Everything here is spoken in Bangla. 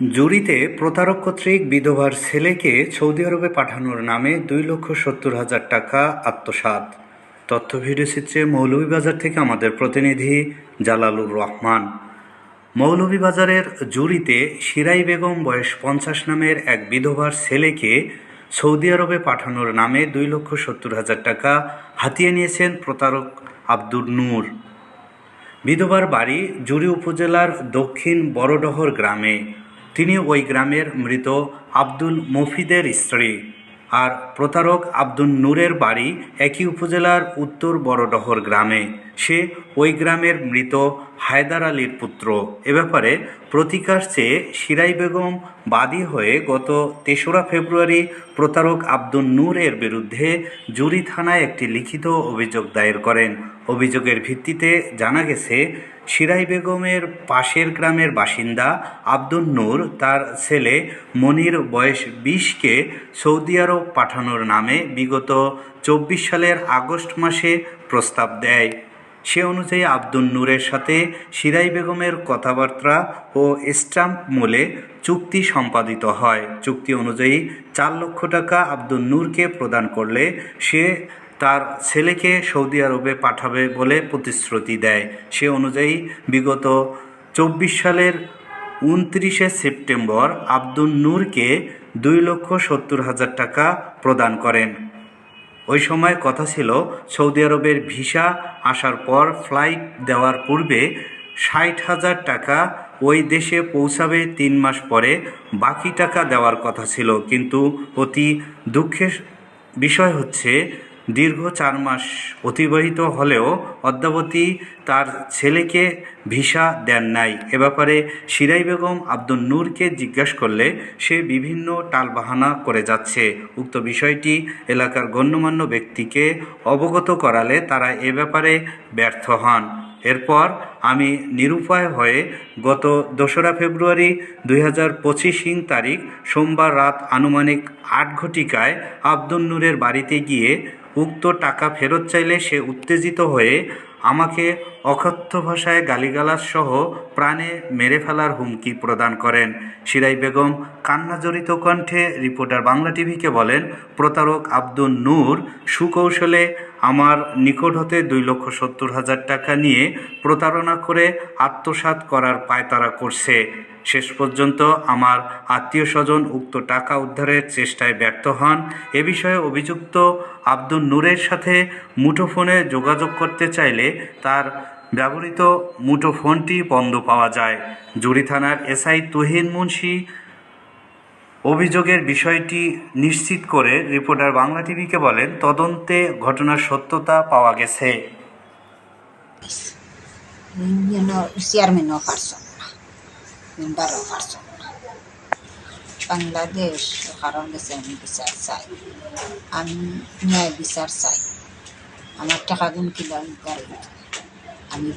জুরিতে প্রতারক কর্তৃক বিধবার ছেলেকে সৌদি আরবে পাঠানোর নামে দুই লক্ষ সত্তর হাজার টাকা আত্মসাৎ। তথ্য ভিডিওচিত্রে মৌলভীবাজার থেকে আমাদের প্রতিনিধি জালালুর রহমান। মৌলভীবাজারের জুরিতে সিরাই বেগম বয়স পঞ্চাশ নামের এক বিধবার ছেলেকে সৌদি আরবে পাঠানোর নামে দুই লক্ষ সত্তর হাজার টাকা হাতিয়ে নিয়েছেন প্রতারক আব্দুর নূর। বিধবার বাড়ি জুরি উপজেলার দক্ষিণ বড়ডহর গ্রামে। তিনি ওই গ্রামের মৃত আব্দুল মফিদের স্ত্রী আর প্রতারক আব্দুল নূরের বাড়ি একই উপজেলার উত্তর বড়ডহর গ্রামে। সে ওই গ্রামের মৃত হায়দার আলীর পুত্র। এ ব্যাপারে প্রতিকার চেয়ে শিরাই বেগম বাদী হয়ে গত তেসরা ফেব্রুয়ারি প্রতারক আব্দুল নূরের বিরুদ্ধে জুরি থানায় একটি লিখিত অভিযোগ দায়ের করেন। অভিযোগের ভিত্তিতে জানা গেছে শিরাই বেগমের পাশের গ্রামের বাসিন্দা আব্দুল নূর তার ছেলে মনির বয়স বিশকে সৌদি আরব পাঠানোর নামে বিগত চব্বিশ সালের আগস্ট মাসে প্রস্তাব দেয়। সে অনুযায়ী আব্দুল নূরের সাথে সিরাই বেগমের কথাবার্তা ও স্টাম্প মূলে চুক্তি সম্পাদিত হয়। চুক্তি অনুযায়ী চার লক্ষ টাকা আব্দুল নূরকে প্রদান করলে সে তার ছেলেকে সৌদি আরবে পাঠাবে বলে প্রতিশ্রুতি দেয়। সে অনুযায়ী বিগত চব্বিশ সালের উনত্রিশে সেপ্টেম্বর আব্দুল নূরকে দুই লক্ষ সত্তর হাজার টাকা প্রদান করেন। ওই সময় কথা ছিল, সৌদি আরবের ভিসা আসার পর ফ্লাইট দেওয়ার পূর্বে ষাট হাজার টাকা ওই দেশে পৌঁছাবে তিন মাস পরে, বাকি টাকা দেওয়ার কথা ছিল। কিন্তু অতি দুঃখের বিষয় হচ্ছে দীর্ঘ চার মাস অতিবাহিত হলেও অদ্যাবধি তার ছেলেকে ভিসা দেন নাই। এ ব্যাপারে শিরাই বেগম আব্দুল নূরকে জিজ্ঞাসা করলে সে বিভিন্ন টালবাহানা করে যাচ্ছে। উক্ত বিষয়টি এলাকার গণ্যমান্য ব্যক্তিকে অবগত করালে তারা এ ব্যাপারে ব্যর্থ হন। এরপর আমি নিরুপায় হয়ে গত দোসরা ফেব্রুয়ারি দুই হাজার পঁচিশ তারিখ সোমবার রাত আনুমানিক আট ঘটিকায় আব্দুল নূরের বাড়িতে গিয়ে উক্ত টাকা ফেরত চাইলে সে উত্তেজিত হয়ে আমাকে অকথ্য ভাষায় গালিগালাজ সহ প্রাণে মেরে ফেলার হুমকি প্রদান করেন। সিরাই বেগম কান্নাজড়িত কণ্ঠে রিপোর্টার বাংলা টিভিকে বলেন, প্রতারক আব্দুল নূর সুকৌশলে আমার নিকট হতে দুই লক্ষ সত্তর হাজার টাকা নিয়ে প্রতারণা করে আত্মসাৎ করার পায়তারা করছে। শেষ পর্যন্ত আমার আত্মীয় স্বজন উক্ত টাকা উদ্ধারের চেষ্টায় ব্যর্থ হন। এ বিষয়ে অভিযুক্ত আব্দুল নূরের সাথে মুঠোফোনে যোগাযোগ করতে চাইলে তার ব্যবহৃত মুঠোফোনটি বন্ধ পাওয়া যায়। জুরি থানার এসআই তুহিন মুন্সি অভিযোগের বিষয়টি নিশ্চিত করে রিপোর্টার বাংলা টিভিকে বলেন, তদন্তে ঘটনার সত্যতা পাওয়া গেছে। বাংলাদেশ আমি বিচার চাই। আমি বিচার চাই। আমার টাকা গুণ কিলো আমি গরিব আমি